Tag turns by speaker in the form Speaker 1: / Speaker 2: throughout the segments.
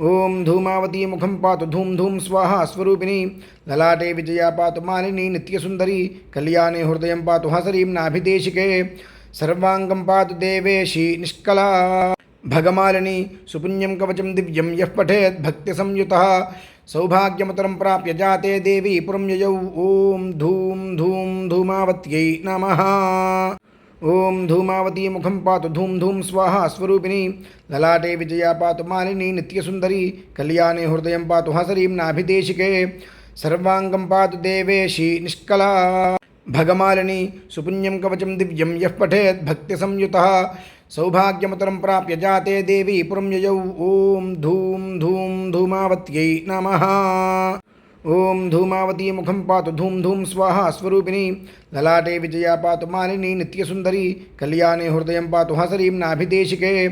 Speaker 1: ओम धूमावती मुखम पात धूम धूम स्वाहा स्वरूपिणी, ललाटे विजया पात मालिनी, नित्यसुन्दरी, कल्याणे हृदय पात हसरी नाभिदेशिके, सर्वाङ्गं पात देवेशी निष्कला। भगमालिनी, सुपुण्यं कवचं दिव्यं यः पठेत् भक्तिसंयुतः, सौभाग्यमतरं प्राप्य जाते देवी पुरं ओम धूम धूम धूमावत्यै नमः। ओम धूमावती मुखम पातु धूम धूम स्वाहा स्वरूपिणी, ललाटे विजया पातु मालिनी नित्यसुंदरी कल्याणे हृदय पातु हसरीं नाभिदेशिके, सर्वाङ्गं पातु देवेशी निष्कला। भगमालिनी, सुपुण्यं कवचं दिव्यं यः पठेत् भक्तिसंयुतः, सौभाग्यमतरं प्राप्य जाते देवी पुरं ययौ। ॐ धूं धूं धूमावत्यै नमः। ओम धूमावती मुखम पात धूम धूम स्वाहा स्वरूपिणी, ललाटे विजया पात मालिनी, नित्यसुन्दरी, कल्याणे हृदय पात हसरी नाभिदेशिके,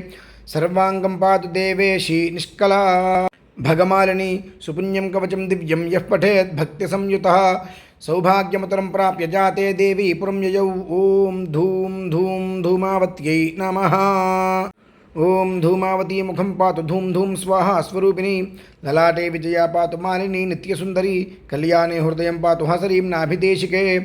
Speaker 1: सर्वाङ्गं पात देवेशी निष्कला। भगमालिनी, सुपुण्यं कवचं दिव्यं यः पठेत् भक्तिसंयुतः सौभाग्यमतरम प्राप्य जाते देवी पुरं ओम धूम धूम धूमावत्यै नमः। ओम धूमावती मुखम पात धूम धूम स्वाहा स्वरूपिणी, ललाटे विजया पात मालिनी, नित्यसुन्दरी, कल्याणे हृदय पात हसरीं नाभिदेशिके,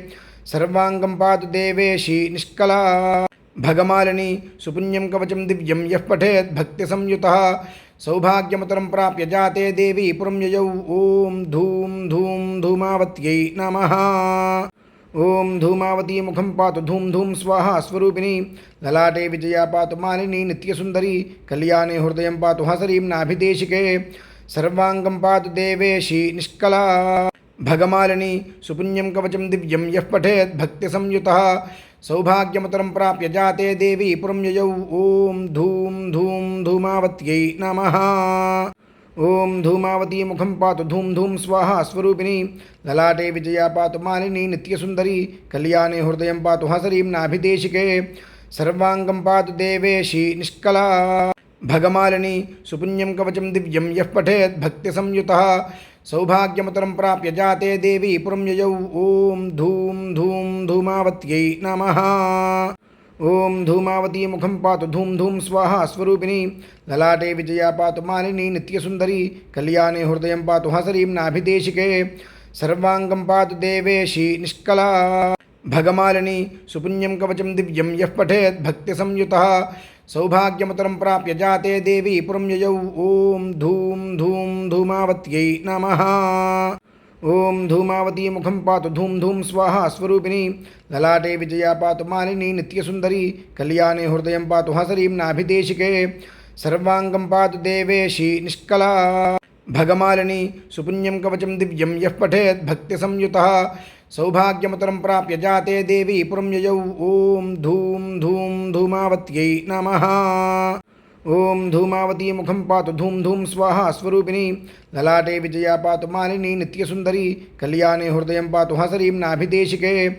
Speaker 1: सर्वाङ्गं पात देवेशी निष्कला। भगमालिनी, सुपुण्यं कवचं दिव्यं यः पठेत् भक्तिसंयुतः, सौभाग्यमतरं प्राप्य जाते देवी पुरं ययौ। ॐ धूं धूं धूमावत्यै नमः। ओम धूमावती मुखं पात धूम धूम स्वाहा स्वरूपिणी, ललाटे विजया पात मालिनी, नित्यसुन्दरी, कल्याणे हृदय पात हसरी नाभिदेशिके, सर्वाङ्गं पात देवेशी निष्कला। भगमालिनी, सुपुण्यं कवचं दिव्यं यः पठेत् भक्तिसंयुतः, सौभाग्यमतरं प्राप्य जाते देवी पुरं ओम धूम धूम धूमावत्यै नमः। ओम धूमावती मुखम पात धूम धूम स्वाहा स्वरूपिणी, ललाटे विजया पात मालिनी, नित्यसुन्दरी, कल्याणे हृदय पात हसरी नाभिदेशिके, सर्वाङ्गं पात देवेशी निष्कला। भगमालिनी, सुपुण्यं कवचं दिव्यं यः पठेत् भक्तिसंयुतः, सौभाग्यमतरं प्राप्य जाते देवी पुरं ययौ। ॐ धूं धूं धूमावत्यै नमः। ओम धूमावती मुखम पात धूम धूम स्वाहा स्वरूपिणी, ललाटे विजया पात मालिनी, नित्यसुन्दरी, कल्याणी हृदय पात हसरी नाभिदेशिके, सर्वाङ्गं पात देवेशी निष्कला। भगमालिनी, सुपुण्यं कवचं दिव्यं यः पठेत् भक्तिसंयुतः सौभाग्यमतरम प्राप्य जाते देवी पुरं ओम धूम धूम धूमावत्यै नमः। ओम धूमावती मुखम पात धूम धूम स्वाहा स्वरूपिणी, ललाटे विजया पात मालिनी, नित्यसुन्दरी, कल्याणे हृदय पात हसरीं नाभिदेशिके, सर्वाङ्गं पात देवेशी निष्कला। भगमालिनी, सुपुण्यं कवचं दिव्यं यः पठेत् भक्तिसंयुतः सौभाग्यमतरम प्राप्य जाते देवी पुरं ओम धूम धूम धूमावत्यै नमः। ओम धूमावती मुखम पातु धूम धूम स्वाहा स्वरूपिणी, ललाटे विजया पातु मालिनी नित्यसुंदरी कल्याणे हृदय पातु हसरीं नाभिदेशिके,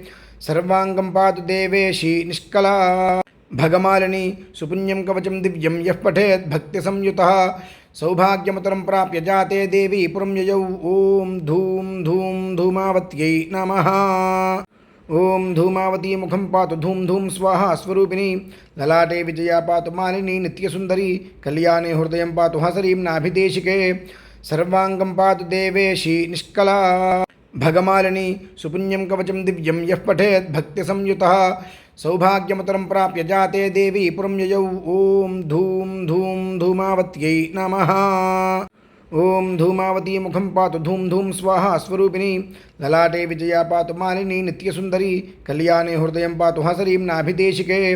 Speaker 1: सर्वाङ्गं पातु देवेशी निष्कला। भगमालिनी, सुपुण्यं कवचं दिव्यं यः पठेत् भक्तिसंयुतः, सौभाग्यमतरं प्राप्य जाते देवी पुरं ययौ। ॐ धूं धूं धूमावत्यै नमः। ओम धूमावती मुखम पात धूम धूम स्वाहा स्वरूपिणी, ललाटे विजया पात मालिनी, नित्यसुन्दरी, कल्याणे हृदय पात हसरी नाभिदेशिके, सर्वाङ्गं पात देवेशी निष्कला। भगमालिनी सुपुण्यम कवचं दिव्यं यः पठेत् भक्तिसंयुतः सौभाग्यमतरम प्राप्य जाते देवी पुरं ओम धूम धूम धूमावत्यै नमः। ओम धूमावती मुखम पात धूम धूम स्वाहा स्वरूपिणी, ललाटे विजया पात मालिनी, नित्यसुन्दरी, कल्याणी हृदय पात हसरी नाभिदेशिके,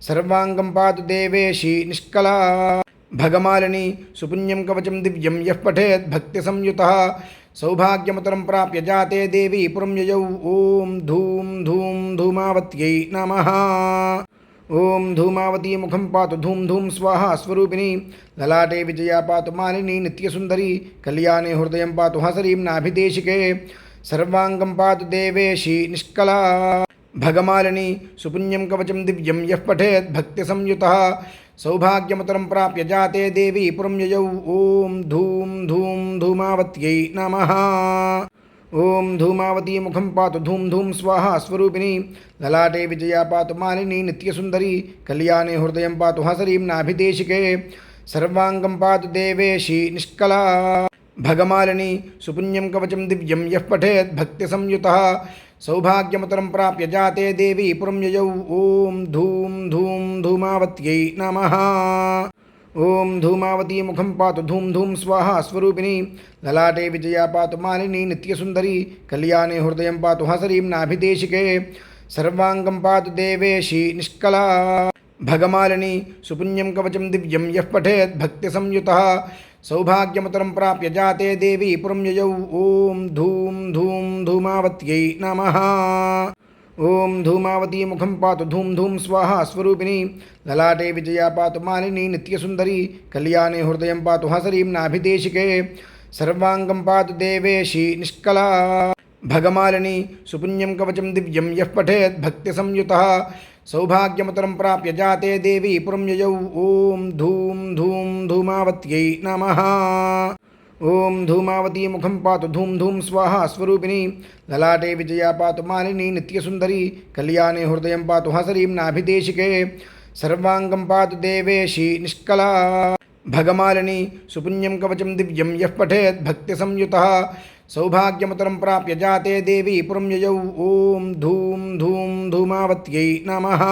Speaker 1: सर्वाङ्गं पात देवेशी निष्कला। भगमालिनी सुपुण्यम कवचं दिव्यं यः पठेत् भक्तिसंयुतः सौभाग्यमतरं प्राप्य जाते देवी पुरं ययौ। धूम धूम धूमावत्यै नमः। ओम धूमावती मुखम पात धूम धूम स्वाहा स्वरूपिणी, ललाटे विजया पात मालिनी, नित्यसुन्दरी, कल्याणे हृदय पात हसरी नाभिदेशिके, सर्वाङ्गं पात देवेशी निष्कला। भगमालिनी, सुपुण्यं कवचं दिव्यं यः पठेत् भक्तिसंयुतः सौभाग्यमतरं प्राप्य जाते देवी पुरं ओम धूम धूम धूमावत्यै नमः। ओम धूमावती मुखम पात धूम धूम स्वाहा स्वरूपिणी, ललाटे विजया पात मालिनी नित्यसुंदरी कल्याणे हृदय पात हसरी नाभिदेशिके, सर्वाङ्गं पात देवेशी निष्कला। भगमालिनी, सुपुण्यं कवचं दिव्यं यः पठेत् भक्तिसंयुतः सौभाग्यमतरम प्राप्य जाते देवी पुरं ओम धूम धूम धूमावत्यै नमः। ॐ धूमावती मुखं पातु धूं धूं स्वाहा स्वरूपिणी, ललाटे विजया पातु मालिनी, नित्यसुन्दरी, कल्याणे हृदयं पातु हसरीं नाभिदेशिके, सर्वाङ्गं पातु देवेशी निष्कला। भगमालिनी, सुपुण्यं कवचं दिव्यं यः पठेत् भक्तिसंयुतः, सौभाग्यमुतरं प्राप्य जाते देवी पुरं ययौ। ॐ धूं धूं धूमावत्यै नमः। ॐ धूमावती मुखं पातु धूं धूं स्वाहा स्वरूपिणी, ललाटे विजया पातु मालिनी, नित्यसुन्दरी, कल्याणे हृदयं पातु हसरीं नाभिदेशिके, सर्वाङ्गं पातु देवेशी निष्कला। भगमालिनी, सुपुण्यं कवचं दिव्यं यः पठेत् भक्तिसंयुतः, सौभाग्यमुतरं प्राप्य जाते देवी पुरं ययौ। ॐ धूं धूं धूमावत्यै नमः। ॐ धूमावती मुखं पातु धूं धूं स्वाहा स्वरूपिणी, ललाटे विजया पातु मालिनी, नित्यसुन्दरी, कल्याणे हृदयं पातु हसरीं नाभिदेशिके, सर्वाङ्गं पातु देवेशी निष्कला। भगमालिनी, सुपुण्यं कवचं दिव्यं यः पठेत् भक्तिसंयुतः सौभाग्यमुतरं प्राप्य जाते देवी पुरं ययौ। ॐ धूं धूं धूमावत्यै नमः।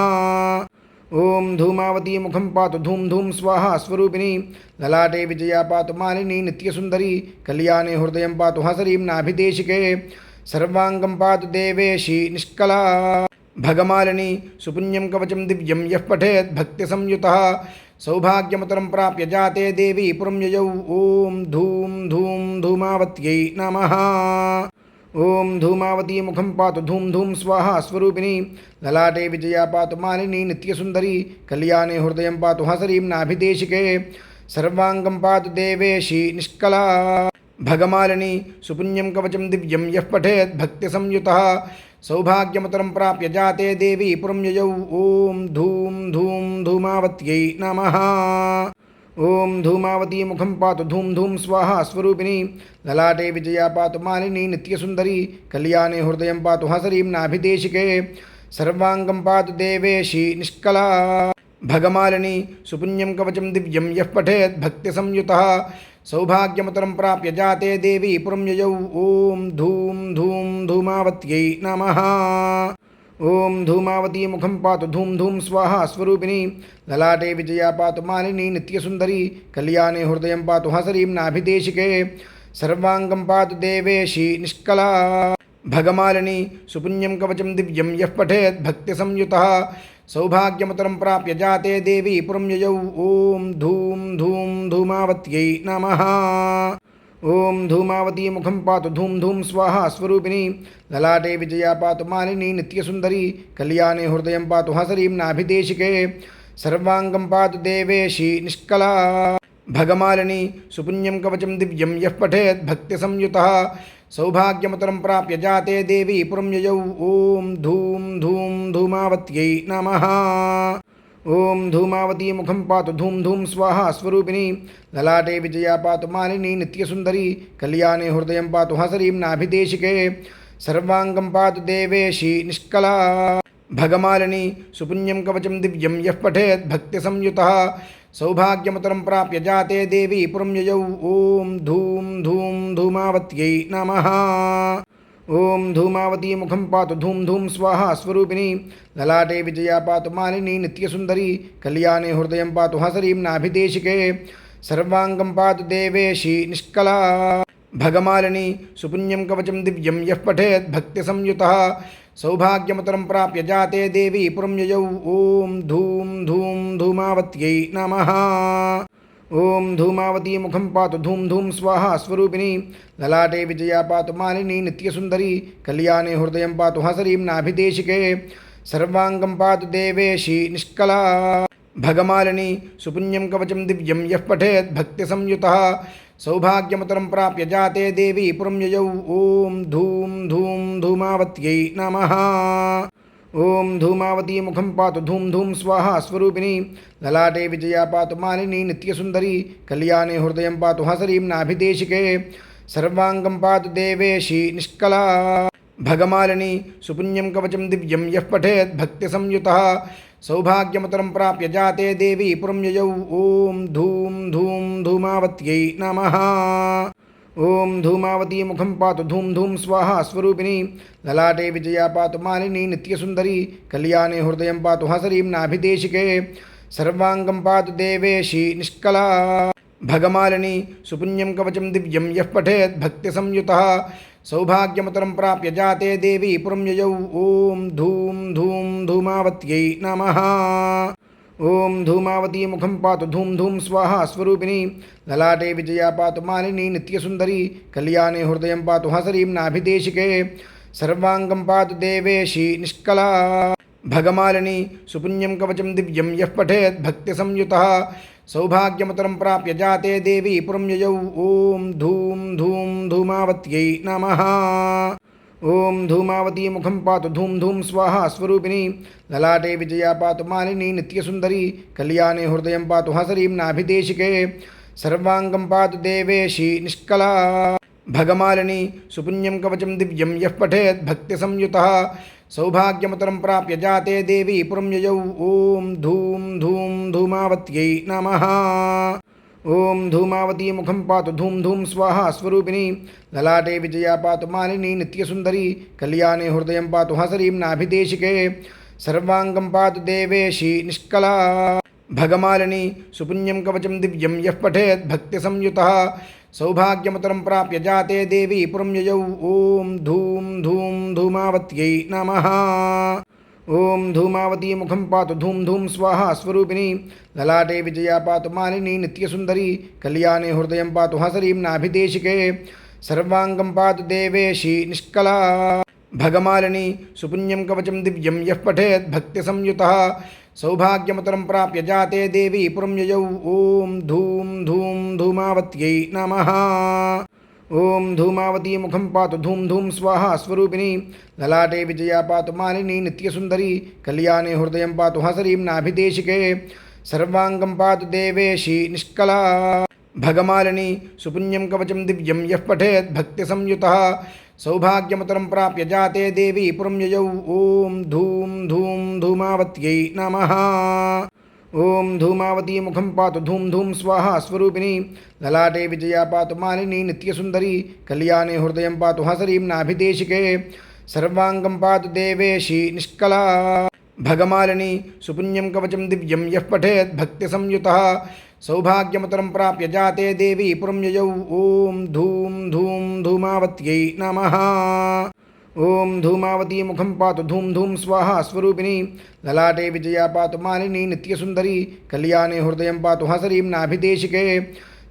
Speaker 1: ॐ धूमावती मुखम पातु धूम धूम स्वाहा स्वरूपिणी, ललाटे विजया पातु मालिनी, नित्यसुन्दरी, कल्याणे हृदय पातु हसरीं नाभिदेशिके, सर्वाङ्गं पातु देवेशी निष्कला। भगमालिनी, सुपुण्यं कवचं दिव्यं यः पठेत् भक्तिसंयुतः, सौभाग्यमुतरं प्राप्य जाते देवी पुरं ययौ। ॐ धूं धूं धूमावत्यै नमः। ॐ धूमावती मुखं पातु धूं धूं स्वाहा स्वरूपिणी, ललाटे विजया पातु मालिनी, नित्यसुन्दरी, कल्याणे हृदयं पातु हसरीं नाभिदेशिके, सर्वाङ्गं पातु देवेशी निष्कला। भगमालिनी, सुपुण्यं कवचं दिव्यं यः पठेत् भक्तिसंयुतः सौभाग्यमुतरं प्राप्य जाते देवी पुरं ययौ। ॐ धूं धूं धूमावत्यै नमः। ॐ धूमावती मुखं पातु धूं धूं स्वाहा स्वरूपिणी, ललाटे विजया पातु मालिनी, नित्यसुन्दरी, कल्याणे हृदयं पातु हसरीं नाभिदेशिके, सर्वाङ्गं पातु देवेशी निष्कला। भगमालिनी, सुपुण्यं कवचं दिव्यं यः पठेत् भक्तिसंयुतः, सौभाग्यमुतरं प्राप्य जाते देवी पुरं ययौ। ॐ धूं धूं धूमावत्यै नमः। ॐ धूमावती मुखम पातु धूम धूम स्वाहा स्वरूपिणी, ललाटे विजया पातु मालिनी, नित्यसुन्दरी, कल्याणे हृदय पातु हसरीं नाभिदेशिके, सर्वाङ्गं पातु देवेशी निष्कला। भगमालिनी, सुपुण्यं कवचं दिव्यं यः पठेत् भक्तिसंयुतः, सौभाग्यमुतरं प्राप्य जाते देवी पुरं ययौ। ॐ धूं धूं धूमावत्यै नमः। ॐ धूमावती मुखं पातु धूं धूं स्वाहा स्वरूपिणी, ललाटे विजया पातु मालिनी, नित्यसुन्दरी, कल्याणे हृदयं पातु हसरीं नाभिदेशिके, सर्वाङ्गं पातु देवेशी निष्कला। भगमालिनी, सुपुण्यं कवचं दिव्यं यः पठेत् भक्तिसंयुतः, सौभाग्यमुतरं प्राप्य जाते देवी पुरं ययौ। ॐ धूं धूं धूमावत्यै नमः। ॐ धूमावती मुखं पातु धूं धूं स्वाहा स्वरूपिणी, ललाटे विजया पातु मालिनी, नित्यसुन्दरी, कल्याणे हृदयं पातु हसरीं नाभिदेशिके, सर्वाङ्गं पातु देवेशी निष्कला। भगमालिनी, सुपुण्यं कवचं दिव्यं यः पठेत् भक्तिसंयुतः सौभाग्यमुतरं प्राप्य जाते देवी पुरं ययौ। ॐ धूं धूं धूमावत्यै नमः। ॐ धूमावती मुखं पातु धूं धूं स्वाहा स्वरूपिणी, ललाटे विजया पातु मालिनी, नित्यसुन्दरी, कल्याणे हृदयं पातु हसरीं नाभिदेशिके, सर्वाङ्गं पातु देवेशी निष्कला। भगमालिनी, सुपुण्यं कवचं दिव्यं यः पठेत् भक्तिसंयुतः, सौभाग्यमुतरं प्राप्य जाते देवी पुरं ययौ। ॐ धूं धूं धूमावत्यै नमः। ॐ धूमावती मुखम पातु धूम धूम स्वाहा स्वरूपिणी, ललाटे विजया पातु मालिनी, नित्यसुन्दरी, कल्याणे हृदय पातु हसरीं नाभिदेशिके, सर्वाङ्गं पातु देवेशी निष्कला। भगमालिनी, सुपुण्यं कवचं दिव्यं यः पठेत् भक्तिसंयुतः, सौभाग्यमुतरं प्राप्य जाते देवी पुरं ययौ। ॐ धूं धूं धूमावत्यै नमः। ॐ धूमावती मुखं पातु धूं धूं स्वाहा स्वरूपिणी, ललाटे विजया पातु मालिनी, नित्यसुन्दरी, कल्याणे हृदयं पातु हसरीं नाभिदेशिके, सर्वाङ्गं पातु देवेशी निष्कला। भगमालिनी, सुपुण्यं कवचं दिव्यं यः पठेत् भक्तिसंयुतः सौभाग्यमुतरं प्राप्य जाते देवी पुरं ययौ। ॐ धूं धूं धूमावत्यै नमः। ॐ धूमावती मुखं पातु धूं धूं स्वाहा स्वरूपिणी, ललाटे विजया पातु मालिनी, नित्यसुन्दरी, कल्याणे हृदयं पातु हसरीं नाभिदेशिके, सर्वाङ्गं पातु देवेशी निष्कला। भगमालिनी, सुपुण्यं कवचं दिव्यं यः पठेत् भक्तिसंयुतः, सौभाग्यमुतरं प्राप्य जाते देवी पुरं ययौ। ॐ धूं धूं धूमावत्यै नमः। ॐ धूमावती मुखं पातु धूं धूं स्वाहा स्वरूपिणी, ललाटे विजया पातु मालिनी, नित्यसुन्दरी, कल्याणे हृदयं पातु हसरीं नाभिदेशिके, सर्वाङ्गं पातु देवेशी निष्कला। भगमालिनी, सुपुण्यं कवचं दिव्यं यः पठेत् भक्तिसंयुतः, सौभाग्यमुतरं प्राप्य जाते देवी पुरं ययौ। ॐ धूं धूं धूमावत्यै नमः। ॐ धूमावती मुखं पातु धूं धूं स्वाहा स्वरूपिणी, ललाटे विजया पातु मालिनी, नित्यसुन्दरी, कल्याणे हृदयं पातु हसरीं नाभिदेशिके, सर्वाङ्गं पातु देवेशी निष्कला। भगमालिनी, सुपुण्यं कवचं दिव्यं यः पठेत् भक्तिसंयुतः, सौभाग्यमुतरं प्राप्य जाते देवी पुरं ययौ। ॐ धूं धूं धूमावत्यै नमः। ॐ धूमावती मुखं पातु धूं धूं स्वाहा स्वरूपिणी, ललाटे विजया पातु मालिनी, नित्यसुन्दरी, कल्याणे हृदयं पातु हसरीं नाभिदेशिके, सर्वाङ्गं पातु देवेशी निष्कला। भगमालिनी, सुपुण्यं कवचं दिव्यं यः पठेत् भक्तिसंयुतः सौभाग्यमुतरं प्राप्य जाते देवी पुरं ययौ। ॐ धूं धूं धूमावत्यै नमः। ॐ धूमावती मुखं पातु धूं धूं स्वाहा स्वरूपिणी, ललाटे विजया पातु मालिनी, नित्यसुन्दरी, कल्याणे हृदयं पातु हसरीं नाभिदेशिके, सर्वाङ्गं पातु देवेशी निष्कला। भगमालिनी, सुपुण्यं कवचं दिव्यं यः पठेत् भक्तिसंयुतः सौभाग्यमुतरं प्राप्य जाते देवी पुरं ययौ। ॐ धूं धूं धूमावत्यै नमः। ॐ धूमावती मुखम पातु धूम धूम स्वाहा स्वरूपिणी, ललाटे विजया पातु मालिनी, नित्यसुन्दरी, कल्याणे हृदय पातु हसरीं नाभिदेशिके, सर्वाङ्गं पातु देवेशी निष्कला। भगमालिनी, सुपुण्यं कवचं दिव्यं यः पठेत् भक्तिसंयुतः, सौभाग्यमुतरं प्राप्य जाते देवी पुरं ययौ। ॐ धूं धूं धूमावत्यै नमः। ॐ धूमावती मुखं पातु धूं धूं स्वाहा स्वरूपिणी, ललाटे विजया पातु मालिनी, नित्यसुन्दरी, कल्याणे हृदयं पातु हसरीं नाभिदेशिके, सर्वाङ्गं पातु देवेशी निष्कला। भगमालिनी, सुपुण्यं कवचं दिव्यं यः पठेत् भक्तिसंयुतः, सौभाग्यमुतरं प्राप्य जाते देवी पुरं ययौ। ॐ धूं धूं धूमावत्यै नमः। ॐ धूमावती मुखं पातु धूं धूं स्वाहा स्वरूपिणी, ललाटे विजया पातु मालिनी, नित्यसुन्दरी, कल्याणे हृदयं पातु हसरीं नाभिदेशिके,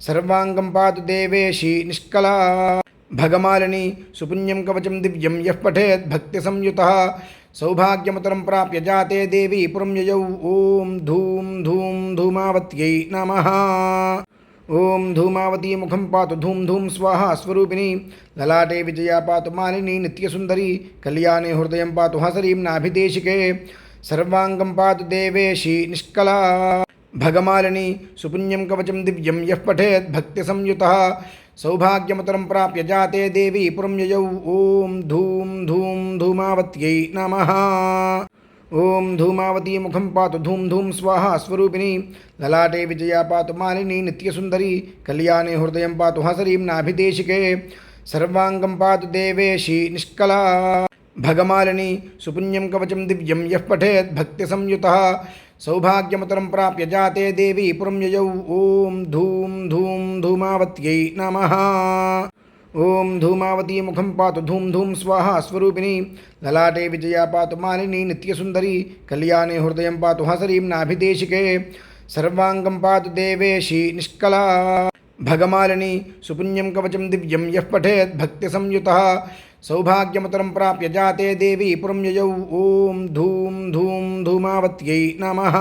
Speaker 1: सर्वाङ्गं पातु देवेशी निष्कला। भगमालिनी, सुपुण्यं कवचं दिव्यं यः पठेत् भक्तिसंयुतः, सौभाग्यमुतरं प्राप्य जाते देवी पुरं ययौ। ॐ धूं धूं धूमावत्यै नमः। ॐ धूमावती मुखं पातु धूं धूं स्वाहा स्वरूपिणी, ललाटे विजया पातु मालिनी, नित्यसुन्दरी, कल्याणे हृदयं पातु हसरीं नाभिदेशिके, सर्वाङ्गं पातु देवेशी निष्कला। भगमालिनी, सुपुण्यं कवचं दिव्यं यः पठेत् भक्तिसंयुतः सौभाग्यमुतरं प्राप्य जाते देवी पुरं ययौ। ॐ धूं धूं धूमावत्यै नमः। ॐ धूमावती मुखं पातु धूं धूं स्वाहा स्वरूपिणी, ललाटे विजया पातु मालिनी, नित्यसुन्दरी, कल्याणे हृदयं पातु हसरीं नाभिदेशिके, सर्वाङ्गं पातु देवेशी निष्कला। भगमालिनी, सुपुण्यं कवचं दिव्यं यः पठेत् भक्तिसंयुतः, सौभाग्यमुतरं प्राप्य जाते देवी पुरं ययौ। ॐ धूं धूं धूमावत्यै नमः। ॐ धूमावती मुखं पातु धूं धूं स्वाहा स्वरूपिणी, ललाटे विजया पातु मालिनी, नित्यसुन्दरी, कल्याणे हृदयं पातु हसरीं नाभिदेशिके, सर्वाङ्गं पातु देवेशी निष्कला। भगमालिनी, सुपुण्यं कवचं दिव्यं यः पठेत् भक्तिसंयुतः सौभाग्यमुतरं प्राप्य जाते देवी पुरं ययौ। ॐ धूं धूं धूमावत्यै नमः।